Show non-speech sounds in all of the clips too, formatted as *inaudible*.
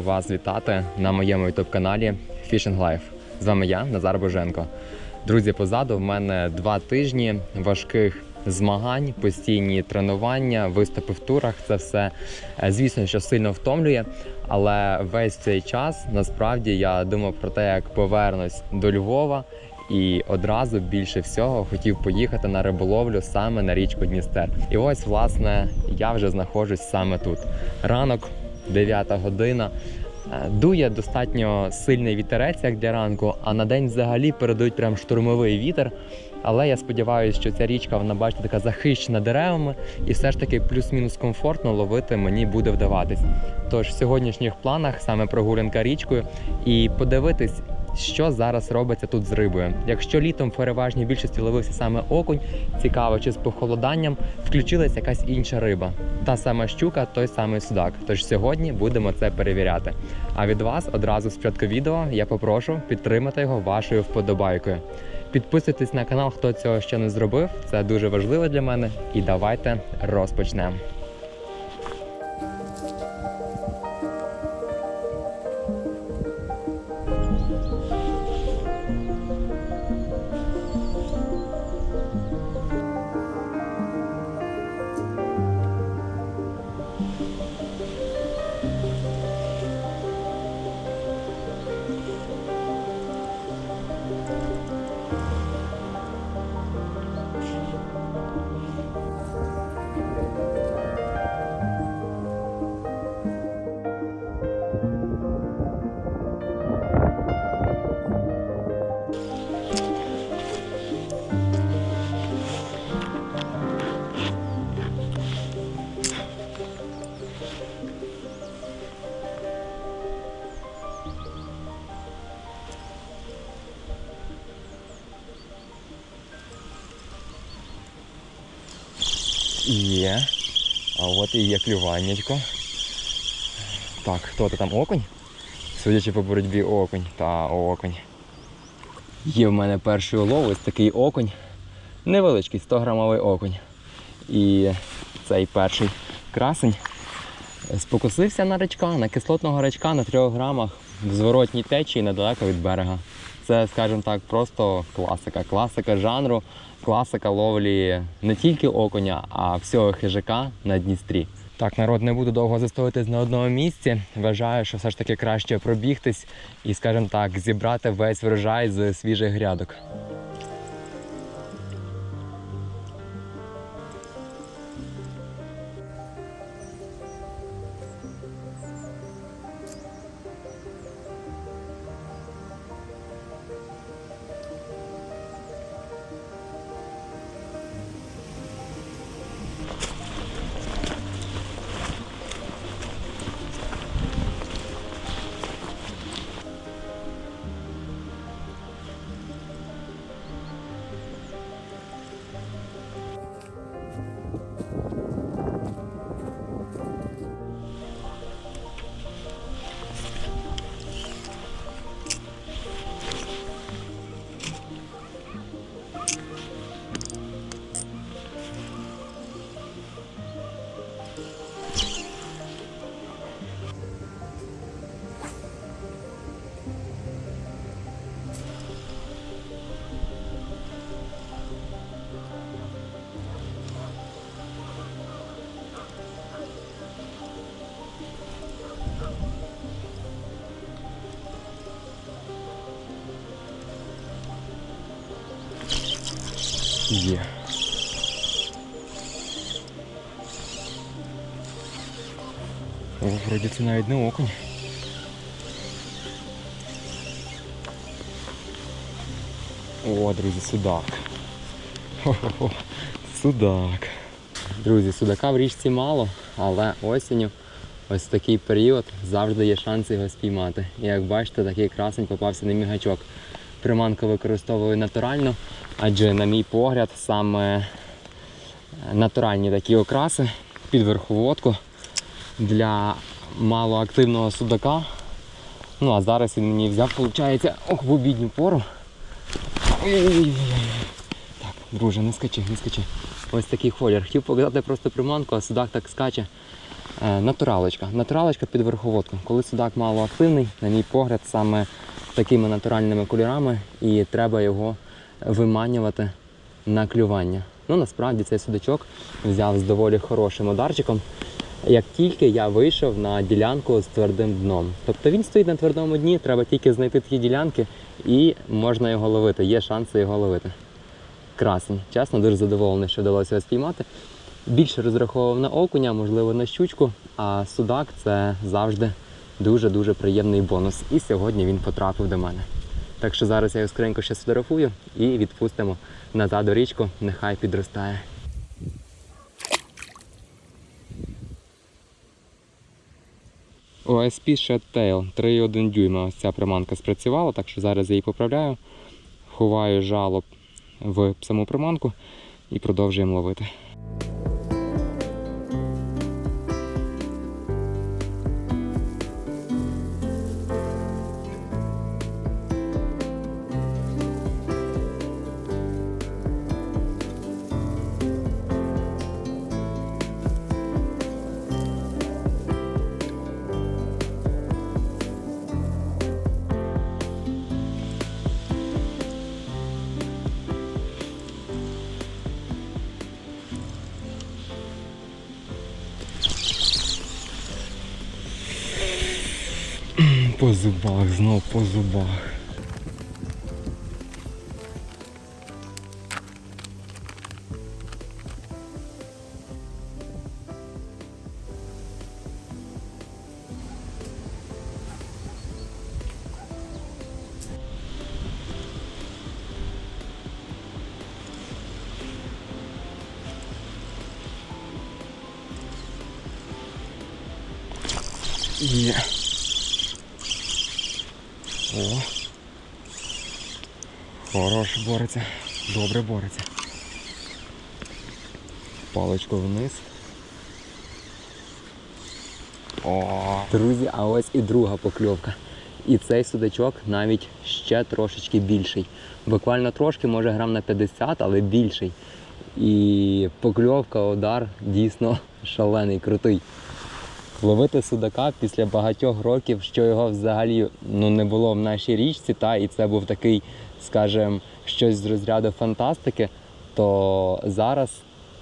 вас вітати на моєму youtube каналі Fishing Life. З вами я, Назар Боженко. Друзі, позаду в мене два тижні важких змагань, постійні тренування, виступи в турах. Це все, е, звісно, що сильно втомлює. Але весь цей час насправді я думав про те, як повернусь до Львова. І одразу більше всього хотів поїхати на риболовлю саме на річку Дністер. І ось, власне, я вже знаходжусь саме тут. Ранок, 9 година. Е, Дує достатньо сильний вітерець, як для ранку, а на день взагалі передають прям штурмовий вітер. Але я сподіваюся, що ця річка, вона бачите, така захищена деревами, і все ж таки плюс-мінус комфортно ловити мені буде вдаватись. Тож в сьогоднішніх планах саме прогулянка річкою і подивитись, що зараз робиться тут з рибою. Якщо літом в переважній більшості ловився саме окунь, цікаво, чи з похолоданням включилась якась інша риба. Та сама щука, той самий судак. Тож сьогодні будемо це перевіряти. А від вас одразу спочатку відео я попрошу підтримати його вашою вподобайкою. Підписуйтесь на канал, хто цього ще не зробив. Це дуже важливо для мене. І давайте розпочнемо. Є. А от і є клюваннячко. Так, хто то там окунь? Судячи по боротьбі окунь. Та окунь. Є в мене перший улов, ось такий окунь. Невеличкий 100 грамовий окунь. І цей перший красень спокусився на рачка, на кислотного рачка на 3 грамах в зворотній течії недалеко від берега. Це, скажімо так, просто класика. Класика жанру, класика ловлі не тільки окуня, а всього хижака на Дністрі. Так, народ, не буду довго застоюватись на одному місці. Вважаю, що все ж таки краще пробігтись і, скажімо так, зібрати весь врожай з свіжих грядок. Є. О, вроді це навіть не окунь. О, друзі, судак. Хо-хо-хо. Судак. Друзі, судака в річці мало, але осінню ось такий період завжди є шанс його спіймати. І як бачите, такий красень попався на мігачок. Приманку використовую натурально, адже, на мій погляд, саме натуральні такі окраси під верховодку для малоактивного судака. Ну а зараз він мені взяв, виходить, ох, в обідню пору. Так, друже, не скачи, не скачи. Ось такий холір. Хотів показати просто приманку, а судак так скаче. Е, Натуралочка. Натуралочка під верховодку. Коли судак мало активний, на мій погляд, саме такими натуральними кольорами, і треба його виманювати на клювання. Ну насправді цей судачок взяв з доволі хорошим ударчиком. Як тільки я вийшов на ділянку з твердим дном. Тобто він стоїть на твердому дні, треба тільки знайти такі ділянки і можна його ловити. Є шанси його ловити. Красень. Чесно, дуже задоволений, що вдалося його спіймати. Більше розраховував на окуня, можливо, на щучку, а судак це завжди дуже-дуже приємний бонус. І сьогодні він потрапив до мене. Так що зараз я його скоренько ще сфотографую і відпустимо назад у річку, нехай підростає. OSP Shadtail 3,1 дюйма. Ось ця приманка спрацювала, так що зараз я її поправляю, ховаю жало в саму приманку і продовжуємо ловити. По зубах, знов по зубах. Друзі, а ось і друга покльовка. І цей судачок навіть ще трошечки більший. Буквально трошки, може грам на 50, але більший. І покльовка, удар дійсно шалений, крутий. Ловити судака після багатьох років, що його взагалі ну, не було в нашій річці, та, і це був такий, скажімо, щось з розряду фантастики, то зараз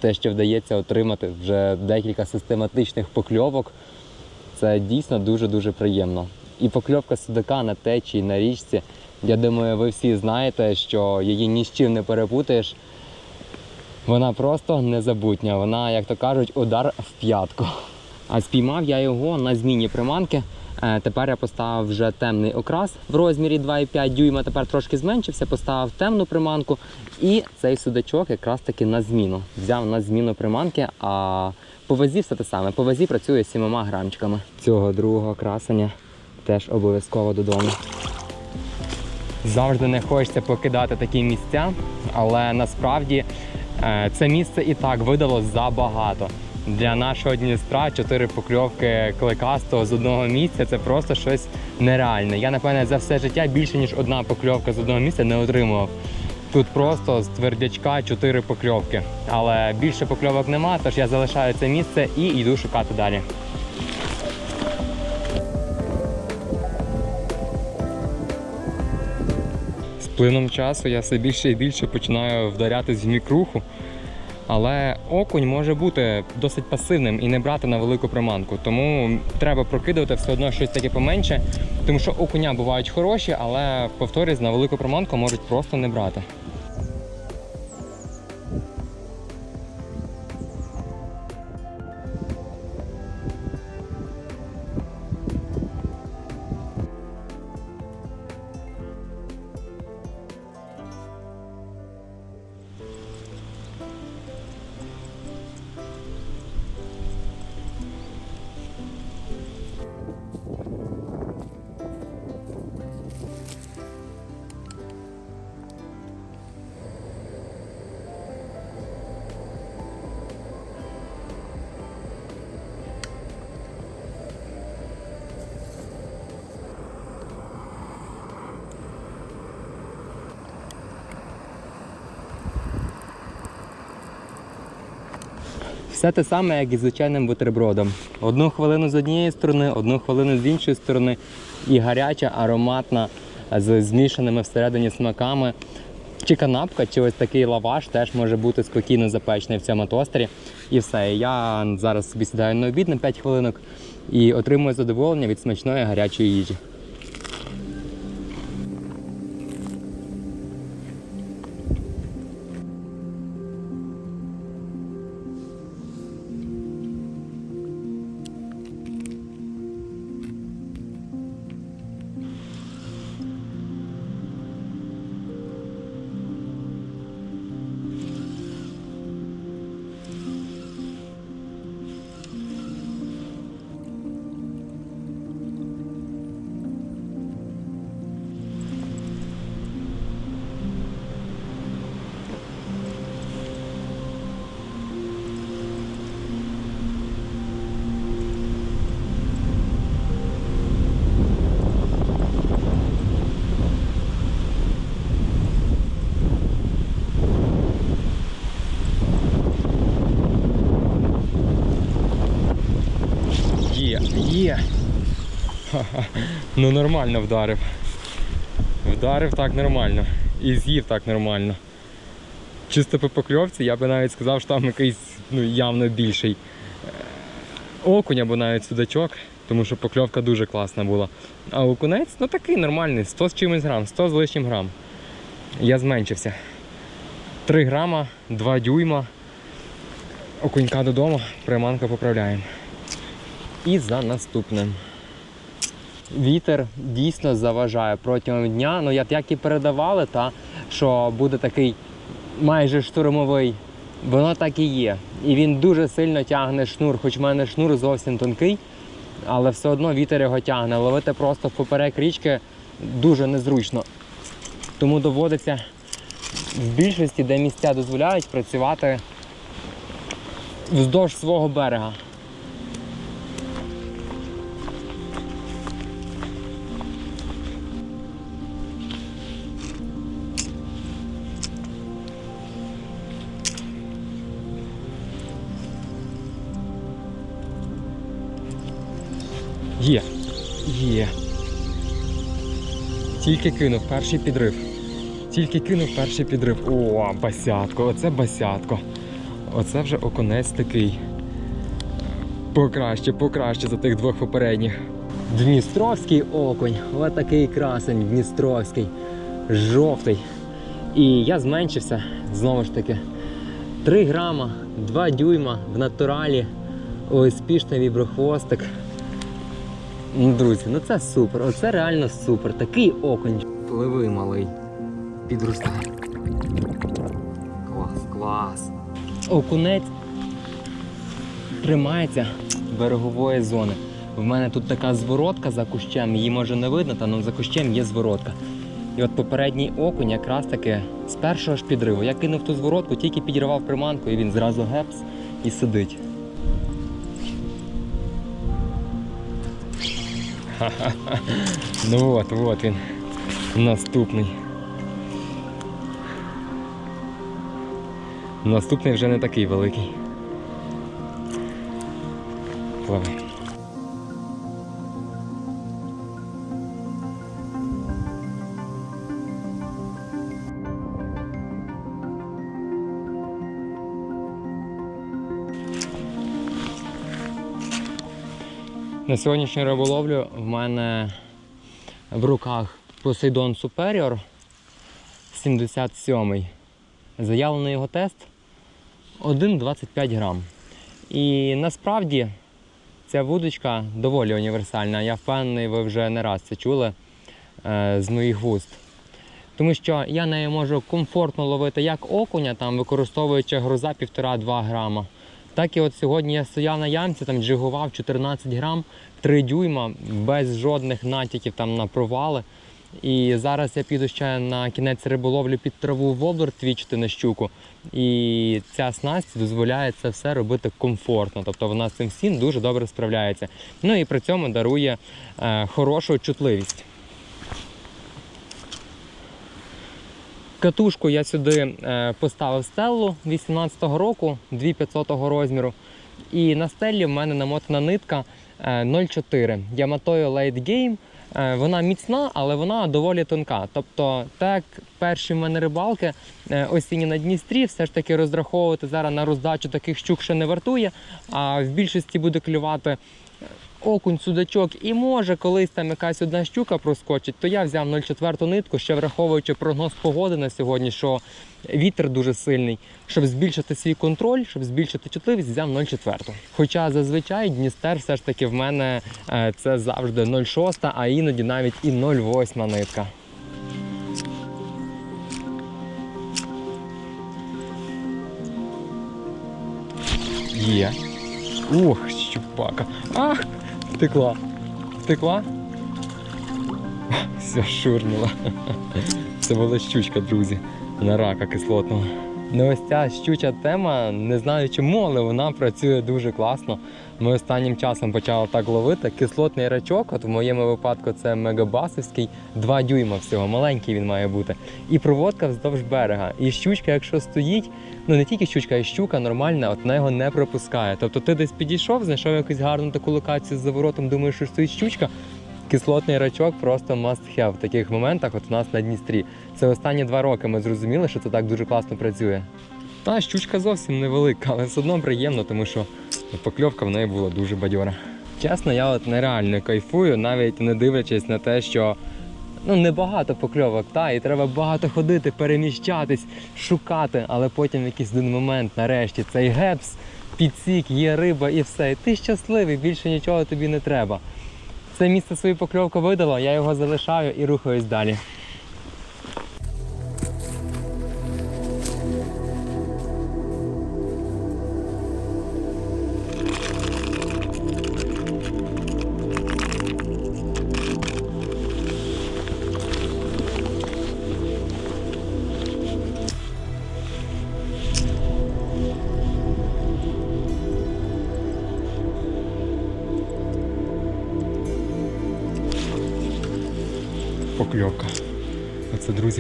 те, що вдається отримати вже декілька систематичних покльовок, це дійсно дуже-дуже приємно. І покльовка судака на течії, на річці, я думаю, ви всі знаєте, що її ні з чим не перепутаєш. Вона просто незабутня. Вона, як то кажуть, удар в п'ятку. А спіймав я його на зміні приманки. Е, Тепер я поставив вже темний окрас в розмірі 2,5 дюйма. Тепер трошки зменшився, поставив темну приманку. І цей судачок якраз таки на зміну. Взяв на зміну приманки, а по вазі все те саме. По вазі працює 7 грамчиками. Цього другого красення теж обов'язково додому. Завжди не хочеться покидати такі місця, але насправді е, це місце і так видало забагато. Для нашого Дністра чотири покльовки кликастого з одного місця це просто щось нереальне. Я, напевне, за все життя більше ніж одна покльовка з одного місця не отримував. Тут просто з твердячка чотири покльовки. Але більше покльовок нема, тож я залишаю це місце і йду шукати далі. З плином часу я все більше і більше починаю вдарятись в мікруху. Але окунь може бути досить пасивним і не брати на велику приманку. Тому треба прокидувати все одно щось таке поменше. Тому що окуня бувають хороші, але повторюсь, на велику приманку можуть просто не брати. Все те саме, як і звичайним бутербродом. Одну хвилину з однієї сторони, одну хвилину з іншої сторони. І гаряча, ароматна, з змішаними всередині смаками. Чи канапка, чи ось такий лаваш теж може бути спокійно запечений в цьому тостері. І все. Я зараз собі сідаю на обід на 5 хвилинок і отримую задоволення від смачної гарячої їжі. Є, є. *laughs* Ха-ха. Ну нормально вдарив. Вдарив так нормально. І з'їв так нормально. Чисто по покльовці, я би навіть сказав, що там якийсь ну, явно більший е, окунь або навіть судачок, тому що покльовка дуже класна була. А окунець, ну такий нормальний, 100 з чимось грам, 100 з лишнім грам. Я зменшився. 3 грама, 2 дюйма. Окунька додому, приманка поправляємо. І за наступним. Вітер дійсно заважає протягом дня. Ну, як, і передавали, та, що буде такий майже штурмовий. Воно так і є. І він дуже сильно тягне шнур, хоч в мене шнур зовсім тонкий, але все одно вітер його тягне. Ловити просто впоперек річки дуже незручно. Тому доводиться в більшості, де місця дозволяють, працювати вздовж свого берега. Є. Тільки кинув перший підрив. Тільки кинув перший підрив. О, басятко, оце басятко. Оце вже оконець такий. Покраще, покраще за тих двох попередніх. Дністровський окунь. Ось такий красень Дністровський. Жовтий. І я зменшився знову ж таки. 3 грама, 2 дюйма в натуралі. Успішний віброхвостик. Ну, друзі, ну це супер. Оце реально супер. Такий окунь. Пливи, малий. Підростай. Клас, клас. Окунець тримається берегової зони. В мене тут така зворотка за кущем, її може не видно, та ну за кущем є зворотка. І от попередній окунь якраз таки з першого ж підриву. Я кинув ту зворотку, тільки підірвав приманку, і він зразу гепс і сидить. Ну от, от він. Наступний. Наступний вже не такий великий. Пливи. На сьогоднішню риболовлю в мене в руках Poseidon Superior 77. Заявлений його тест 1,25 грам. І насправді ця вудочка доволі універсальна. Я впевнений, ви вже не раз це чули е, з моїх вуст. Тому що я нею можу комфортно ловити як окуня, там, використовуючи груза 1,5-2 грама. Так і от сьогодні я стояв на ямці, там джигував 14 грам, 3 дюйма, без жодних натяків там на провали. І зараз я піду ще на кінець риболовлі під траву воблер твічити на щуку. І ця снасть дозволяє це все робити комфортно. Тобто вона з цим всім дуже добре справляється. Ну і при цьому дарує е, хорошу чутливість. Катушку я сюди е, поставив стеллу 18-го року, 2500 розміру. І на стелі в мене намотана нитка е, 0,4 Yamato Late Game. Е, Вона міцна, але вона доволі тонка. Тобто, так перші в мене рибалки е, осінні на Дністрі, все ж таки розраховувати зараз на роздачу таких щук ще не вартує. А в більшості буде клювати окунь, судачок, і може колись там якась одна щука проскочить, то я взяв 0,4 нитку, ще враховуючи прогноз погоди на сьогодні, що вітер дуже сильний. Щоб збільшити свій контроль, щоб збільшити чутливість, взяв 0,4. Хоча зазвичай Дністер все ж таки в мене е, це завжди 0,6, а іноді навіть і 0,8 нитка. Є. Ух, щупака. Ах, втекла. Втекла? Все шурнула. Це була щучка, друзі, на рака кислотного. Ну ось ця щуча тема, не знаю чому, але вона працює дуже класно. Ми останнім часом почали так ловити. Кислотний рачок, от в моєму випадку це мегабасовський, 2 дюйма всього, маленький він має бути. І проводка вздовж берега. І щучка, якщо стоїть, ну не тільки щучка, а й щука нормальна, от вона його не пропускає. Тобто ти десь підійшов, знайшов якусь гарну таку локацію з заворотом, думаєш, що стоїть щучка. Кислотний рачок просто must have в таких моментах, от у нас на Дністрі. Це останні два роки ми зрозуміли, що це так дуже класно працює. Та щучка зовсім невелика, але все одно приємно, тому що покльовка в неї була дуже бадьора. Чесно, я от нереально кайфую, навіть не дивлячись на те, що ну небагато покльовок, та, і треба багато ходити, переміщатись, шукати, але потім в якийсь один момент, нарешті, цей гепс, підсік, є риба і все. І ти щасливий, більше нічого тобі не треба. Це місце свою покльовку видало, я його залишаю і рухаюсь далі.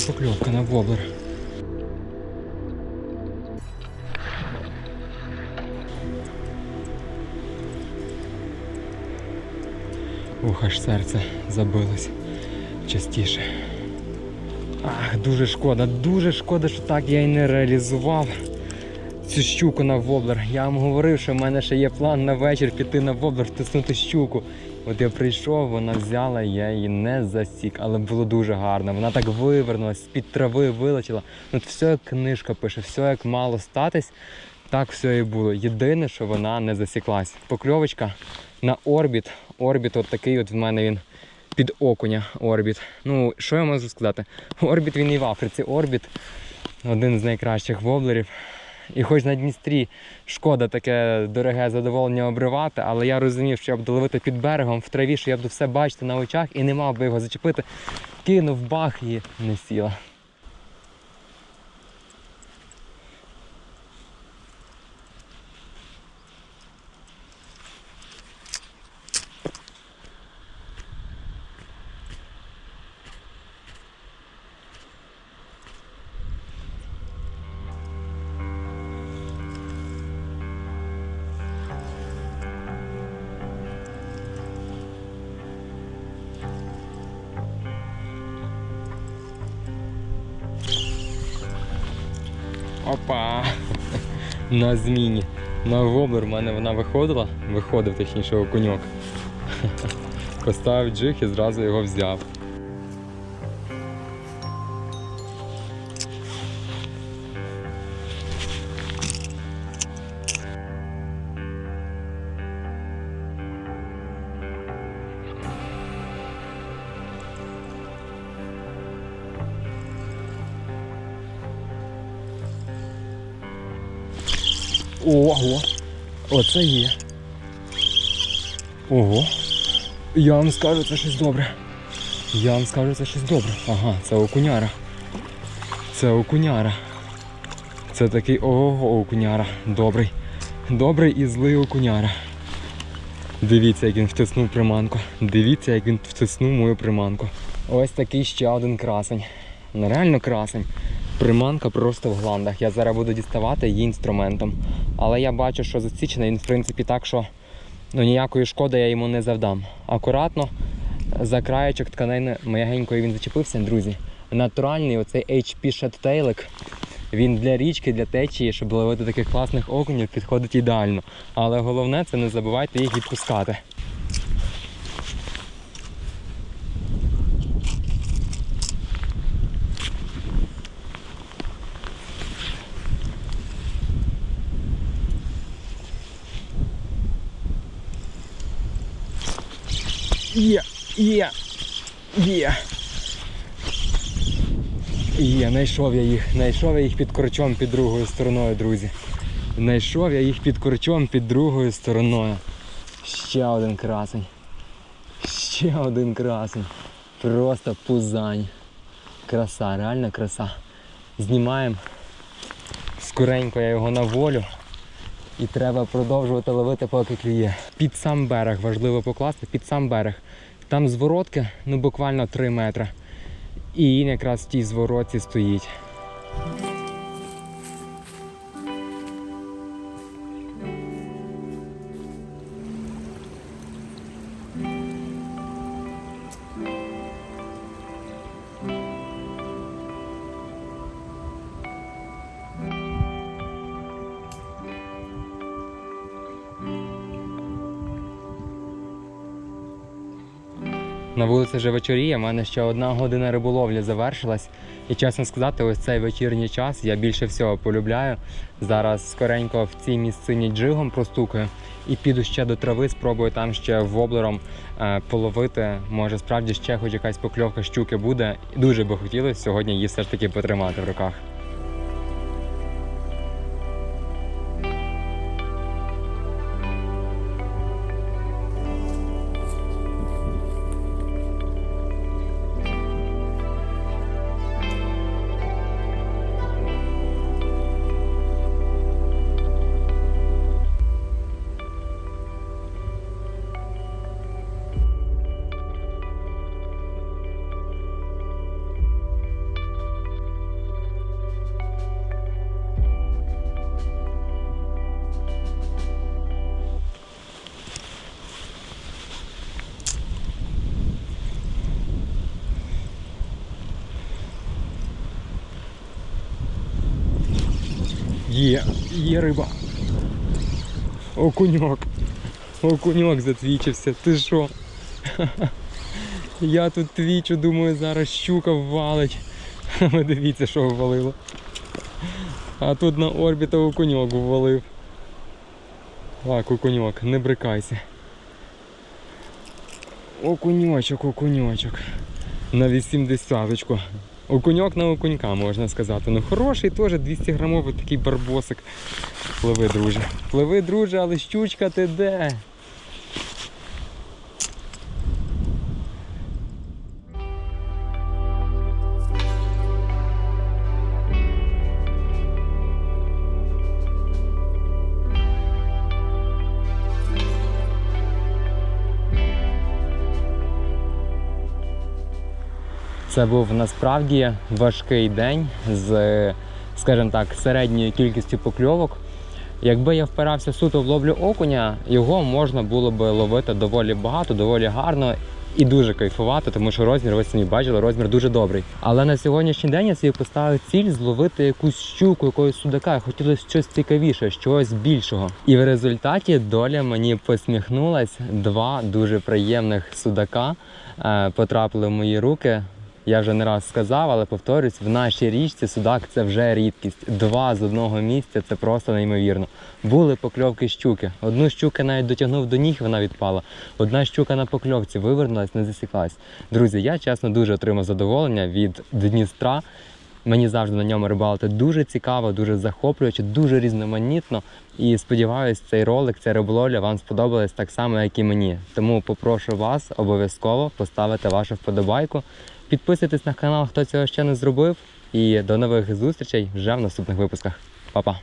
Покльовка на воблер. Ух, аж серце забилось частіше. Ах, дуже шкода, дуже шкода, що так я і не реалізував цю щуку на воблер. Я вам говорив, що в мене ще є план на вечір піти на воблер, втиснути щуку. От я прийшов, вона взяла, я її не засік, але було дуже гарно. Вона так вивернулась, з-під трави вилетіла. От все як книжка пише, все як мало статись, так все і було. Єдине, що вона не засіклась. Покльовочка на орбіт. Орбіт от такий от в мене він під окуня орбіт. Ну, що я можу сказати? Орбіт він і в Африці. Орбіт один з найкращих воблерів. І хоч на Дністрі шкода таке дороге задоволення обривати, але я розумів, що я буду ловити під берегом в траві, що я буду все бачити на очах і не мав би його зачепити. Кинув бах і не сіла. На зміні. На воблер в мене вона виходила, виходив точніше окуньок. *laughs* Поставив джиг і зразу його взяв. Ого! Оце є. Ого. Я вам скажу, це щось добре. Я вам скажу, це щось добре. Ага, це окуняра. Це окуняра. Це такий ого окуняра. Добрий. Добрий і злий окуняра. Дивіться, як він втиснув приманку. Дивіться, як він втиснув мою приманку. Ось такий ще один красень. Ну, Реально красень. Приманка просто в гландах. Я зараз буду діставати її інструментом. Але я бачу, що засічений він, в принципі, так, що ну, ніякої шкоди я йому не завдам. Акуратно за краєчок тканини м'ягенької він зачепився, друзі. Натуральний оцей HP шаттейлик. Він для річки, для течії, щоб ловити таких класних окунів, підходить ідеально. Але головне це не забувайте їх відпускати. Є, є, є. Є, знайшов я їх. Знайшов я їх під корчом під другою стороною, друзі. Знайшов я їх під корчом під другою стороною. Ще один красень. Ще один красень. Просто пузань. Краса, реально краса. Знімаємо. Скоренько я його на волю. І треба продовжувати ловити, поки клює. Під сам берег важливо покласти, під сам берег. Там зворотки, ну буквально 3 метри. І він якраз в тій зворотці стоїть. На вулиці вже вечоріє, в мене ще одна година риболовлі завершилась. І чесно сказати, ось цей вечірній час я більше всього полюбляю. Зараз скоренько в цій місцині джигом простукаю і піду ще до трави, спробую там ще воблером е, половити. Може справді ще хоч якась покльовка щуки буде. Дуже би хотілося сьогодні її все ж таки потримати в руках. Є, є риба. Окуньок. Окуньок затвічився. Ти що? *laughs* Я тут твічу, думаю, зараз щука ввалить. *laughs* Ви дивіться, що ввалило. А тут на орбіта окуньок ввалив. Так, окуньок, не брикайся. Окуньочок, окуньочок. На 80 Окуньок на окунька, можна сказати. Ну хороший теж 200 грамовий такий барбосик. Пливи, друже. Пливи, друже, але щучка ти де? Це був насправді важкий день з, скажімо так, середньою кількістю покльовок. Якби я впирався суто в ловлю окуня, його можна було би ловити доволі багато, доволі гарно і дуже кайфувати, тому що розмір, ви самі бачили, розмір дуже добрий. Але на сьогоднішній день я собі поставив ціль зловити якусь щуку, якогось судака. Хотілося щось цікавіше, щось більшого. І в результаті доля мені посміхнулась. Два дуже приємних судака е, потрапили в мої руки. Я вже не раз сказав, але повторюсь, в нашій річці судак це вже рідкість. Два з одного місця це просто неймовірно. Були покльовки щуки. Одну щуку навіть дотягнув до ніг, вона відпала. Одна щука на покльовці вивернулась, не засіклась. Друзі, я чесно дуже отримав задоволення від Дністра. Мені завжди на ньому рибалити дуже цікаво, дуже захоплююче, дуже різноманітно. І сподіваюсь, цей ролик, ця риболовля вам сподобалась так само, як і мені. Тому попрошу вас обов'язково поставити вашу вподобайку. Підписуйтесь на канал, хто цього ще не зробив. І до нових зустрічей вже в наступних випусках. Па-па!